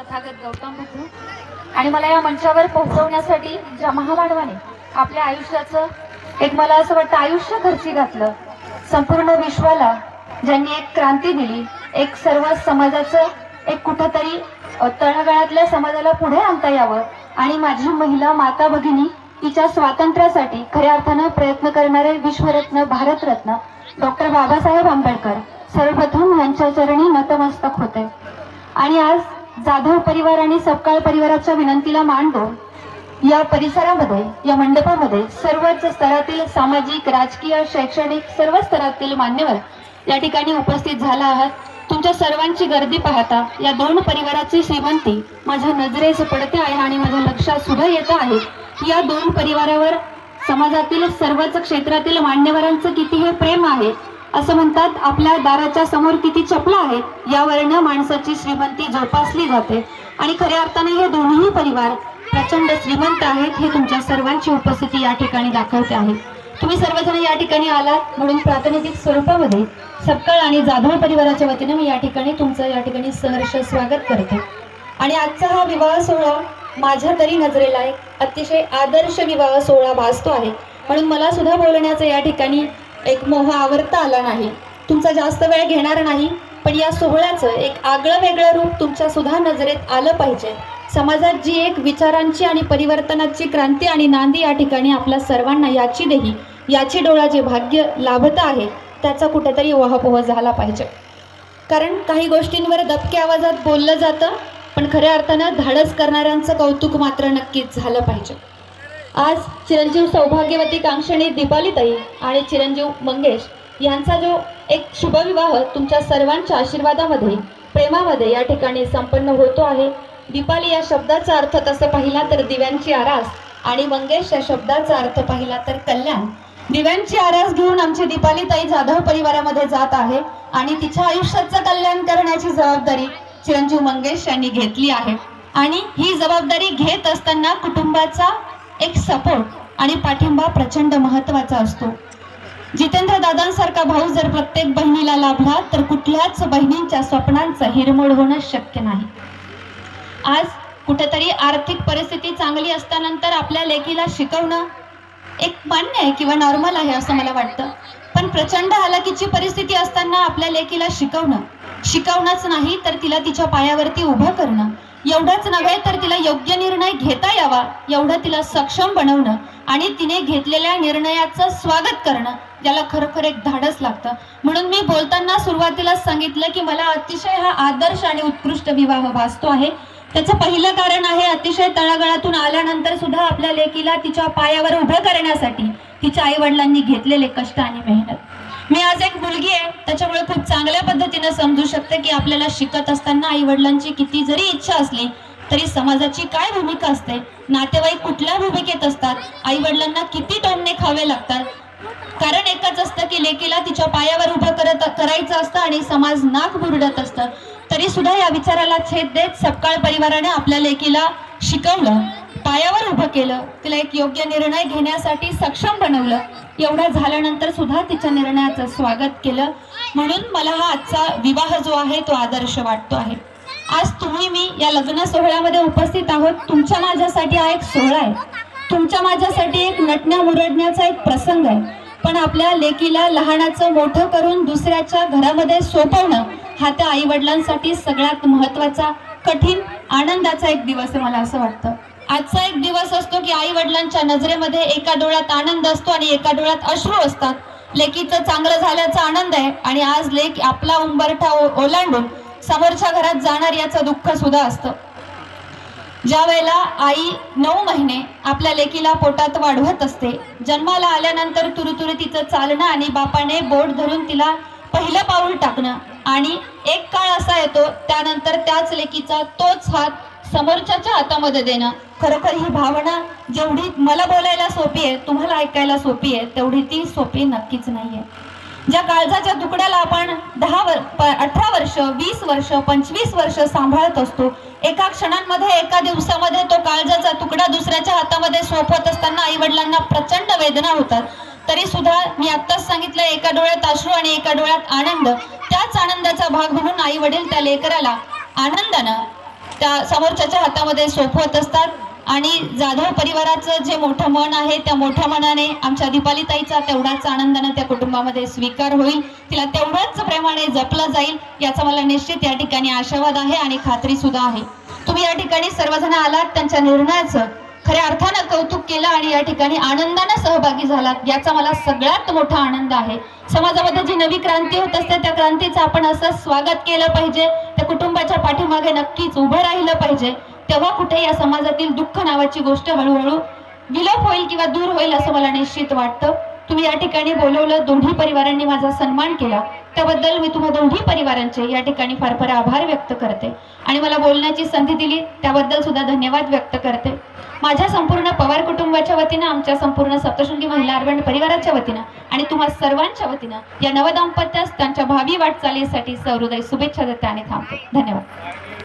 तथागत गौतम बुद्ध. आणि मला या मंचावर पोहोचवण्यासाठी ज्या महामानवाने आपल्या आयुष्याचं एक मला असं वाटतं आयुष्य खर्ची घातलं संपूर्ण विश्वाला ज्यांनी एक क्रांती दिली एक सर्व समाजाचं एक कुठंतरी तळागाळातल्या समाजाला पुढे आणता यावं आणि माझी महिला माता भगिनी तिच्या स्वातंत्र्यासाठी खऱ्या अर्थानं प्रयत्न करणारे विश्वरत्न भारतरत्न डॉक्टर बाबासाहेब आंबेडकर सर्वप्रथम यांच्या चरणी नतमस्तक होते. आणि आज जाधव परिवार आणि सपकाळ परिवाराच्या विनंतीला मान देऊन या परिसरामध्ये या मंडपामध्ये सर्वच स्तरातील सामाजिक राजकीय शैक्षणिक सर्व स्तरातील मान्यवर या ठिकाणी उपस्थित झाला आहात. तुमच्या सर्वांची गर्दी पाहता या दोन परिवाराची श्रीमंती माझ्या नजरेस पडते आहे आणि माझ्या लक्षात सुद्धा येत आहे. या दोन परिवारावर समाजातील सर्वच क्षेत्रातील मान्यवरांचं किती हे प्रेम आहे असं म्हणतात आपल्या दाराच्या समोर किती चपला आहेत यावरनं माणसाची श्रीमंती जोपासली जाते. आणि खऱ्या अर्थाने हे दोन्ही परिवार प्रचंड श्रीमंत आहेत हे तुमच्या सर्वांची उपस्थिती या ठिकाणी दाखवते आहे. तुम्ही सर्वजण या ठिकाणी आलात म्हणून प्रातिनिधिक स्वरूपामध्ये सपकाळ आणि जाधव परिवाराच्या वतीने मी या ठिकाणी तुमचं या ठिकाणी सहर्ष स्वागत करते. आणि आजचा हा विवाह सोहळा माझ्या तरी नजरेला एक अतिशय आदर्श विवाह सोहळा भासतो आहे. म्हणून मला सुद्धा बोलण्याचं या ठिकाणी एक मोह आवरता आला नाही. तुमचा जास्त वेळ घेणार नाही पण या सोहळ्याचं एक आगळं वेगळं रूप तुमच्या सुद्धा नजरेत आलं पाहिजे. समाजात जी एक विचारांची आणि परिवर्तनाची क्रांती आणि नांदी या ठिकाणी आपल्या सर्वांना याची देही याची डोळा जे भाग्य लाभत आहे त्याचा कुठेतरी वहापोह झाला पाहिजे. कारण काही गोष्टींवर दबक्या आवाजात बोललं जातं पण खऱ्या अर्थानं धाडस करणाऱ्यांचं कौतुक मात्र नक्कीच झालं पाहिजे. आज चिरंजीव सौभाग्यवती कांक्षणी दीपालीताई आणि चिरंजीव मंगेश यांचा जो एक शुभविवाह तुमच्या सर्वांच्या आशीर्वादामध्ये प्रेमामध्ये या ठिकाणी संपन्न होतो आहे. दीपाली या शब्दाचा अर्थ तसं पाहिला तर दिव्यांची आरास आणि मंगेश या शब्दाचा अर्थ पाहिला तर कल्याण. दिव्यांची आरास घेऊन आमची दीपालीताई जाधव परिवारामध्ये जात आहे आणि तिच्या आयुष्याचं कल्याण करण्याची जबाबदारी चिरंजीव मंगेश यांनी घेतली आहे. आणि ही जबाबदारी घेत असताना कुटुंबाचा एक सपोर्ट आणि पाठिंबा प्रचंड महत्त्वाचा असतो. जितेंद्र दादांसारखा भाऊ जर प्रत्येक बहिणीला लाभला तर कुठल्याच बहिणींच्या स्वप्नांचं हिरमोड होणं शक्य नाही. आज कुठेतरी आर्थिक परिस्थिती चांगली असतानंतर आपल्या लेकीला शिकवणं एक मान्य आहे किंवा नॉर्मल आहे असं मला वाटतं. पण प्रचंड हालाकीची परिस्थिती असताना आपल्या लेकीला शिकवणं शिकवणंच नाही तर तिला तिच्या पायावरती उभं करणं. एवढंच नव्हे तर तिला योग्य निर्णय घेता यावा. एवढं तिला सक्षम बनवणं आणि तिने घेतलेल्या निर्णयाचं स्वागत करणं त्याला खरोखर एक धाडस लागतं. म्हणून मी बोलताना सुरुवातीला सांगितलं की मला अतिशय हा आदर्श आणि उत्कृष्ट विवाह भासतो आहे. त्याचं पहिलं कारण आहे अतिशय तळागळातून आल्यानंतर सुद्धा आपल्या लेकीला तिच्या पायावर उभं करण्यासाठी तिच्या आई वडिलांनी घेतलेले कष्ट आणि मेहनत. मी आज एक मुलगी आहे त्याच्यामुळे खूप चांगल्या पद्धतीने समजू शकते की आपल्याला शिकत असताना आई वडिलांची किती जरी इच्छा असली तरी समाजाची काय भूमिका असते? नातेवाईक कुठल्या भूमिकेत असतात? आई वडिलांना किती टोमणे खावे लागतात? कारण एकच असतं की लेकीला तिच्या पायावर उभं करत करायचं असतं आणि समाज नाक बुरडत असतं. तरी सुद्धा या विचाराला छेद देत सपकाळ परिवाराने आपल्या लेकीला शिकवलं. पायावर उभं केलं. तिला एक योग्य निर्णय घेण्यासाठी सक्षम बनवलं. एवढं झाल्यानंतर सुद्धा तिच्या निर्णयाचं स्वागत केलं. म्हणून मला हा आजचा विवाह जो आहे तो आदर्श वाटतो आहे. आज तुम्ही मी या लग्न सोहळ्यामध्ये उपस्थित आहोत. तुमच्या माझ्यासाठी हा एक सोहळा आहे. तुमच्या माझ्यासाठी एक नटण्या मुरडण्याचा एक प्रसंग आहे. पण आपल्या लेकीला लहानाचं मोठं करून दुसऱ्याच्या घरामध्ये सोपवणं हा त्या आई वडिलांसाठी सगळ्यात महत्त्वाचा कठीण आनंदाचा एक दिवस आहे मला असं वाटतं. आजचा एक दिवस असतो की आई वडिलांच्या नजरेमध्ये एका डोळ्यात आनंद असतो आणि एका डोळ्यात अश्रू असतात. लेकीचं चांगलं झाल्याचा आनंद आहे आणि आज लेक आपला उंबरठा ओ- ओलांडून समोरच्या घरात जाणार याचं दुःख सुद्धा असतं. ज्या वेळेला आई नऊ महिने आपल्या लेकीला पोटात वाढवत असते जन्माला आल्यानंतर तुरुतुरु तिचं चालणं आणि बापाने बोट धरून तिला पहिलं पाऊल टाकणं आणि एक काळ असा येतो त्यानंतर त्याच लेकीचा तोच हात समोरच्याच्या हातामध्ये देणं. खरोखर ही भावना जेवढी मला बोलायला सोपी आहे तुम्हाला ऐकायला सोपी आहे तेवढी ती सोपी नक्कीच नाही आहे ज्या काळजाच्या तुकड्याला आपण दहा वर प- अठरा वर्ष वीस वर्ष पंचवीस वर्ष सांभाळत असतो एका क्षणांमध्ये एका दिवसामध्ये तो काळजाचा तुकडा दुसऱ्याच्या हातामध्ये सोपवत असताना आई वडिलांना प्रचंड वेदना होतात. तरी सुद्धा मी आत्ताच सांगितलं एका डोळ्यात अश्रू आणि एका डोळ्यात आनंद. त्याच आनंदाचा भाग म्हणून आई वडील त्या लेकराला आनंदानं त्या समोरच्याच्या हातामध्ये सोपवत असतात. आणि जाधव परिवाराचं जे मोठं मन आहे त्या मोठ्या मनाने आमच्या दीपालीताईचा तेवढाच आनंदानं त्या कुटुंबामध्ये स्वीकार होईल. तिला तेवढ्याच प्रेमाने जपलं जाईल याचा मला निश्चित या ठिकाणी आशावाद आहे आणि खात्री सुद्धा आहे. तुम्ही या ठिकाणी सर्वजण आलात त्यांच्या निर्णयाचं खऱ्या अर्थानं कौतुक केलं आणि या ठिकाणी आनंदानं सहभागी झालात याचा मला सगळ्यात मोठा आनंद आहे. समाजामध्ये जी नवी क्रांती होत असते त्या क्रांतीचं आपण असं स्वागत केलं पाहिजे. कुटुंबाच्या पाठीमागे नक्कीच उभं राहिलं पाहिजे. तेव्हा कुठे या समाजातील दुःख नावाची गोष्ट हळूहळू विलोप होईल किंवा दूर होईल असं मला निश्चित वाटतं. तुम्ही या ठिकाणी बोलवलं दोन्ही परिवारांनी माझा सन्मान केला. त्याबद्दल मी तुम्हा दोन्ही परिवारांचे या ठिकाणी फार फार आभार व्यक्त करते. आणि मला बोलण्याची संधी दिली त्याबद्दल सुद्धा धन्यवाद व्यक्त करते. माझ्या संपूर्ण पवार कुटुंबाच्या वतीनं आमच्या संपूर्ण सप्तशृंगी महिला अर्बण परिवाराच्या वतीनं आणि तुम्हा सर्वांच्या वतीनं या नवदाम्पत्यास त्यांच्या भावी वाटचालीसाठी सहृदय शुभेच्छा देते आणि थांबते. धन्यवाद.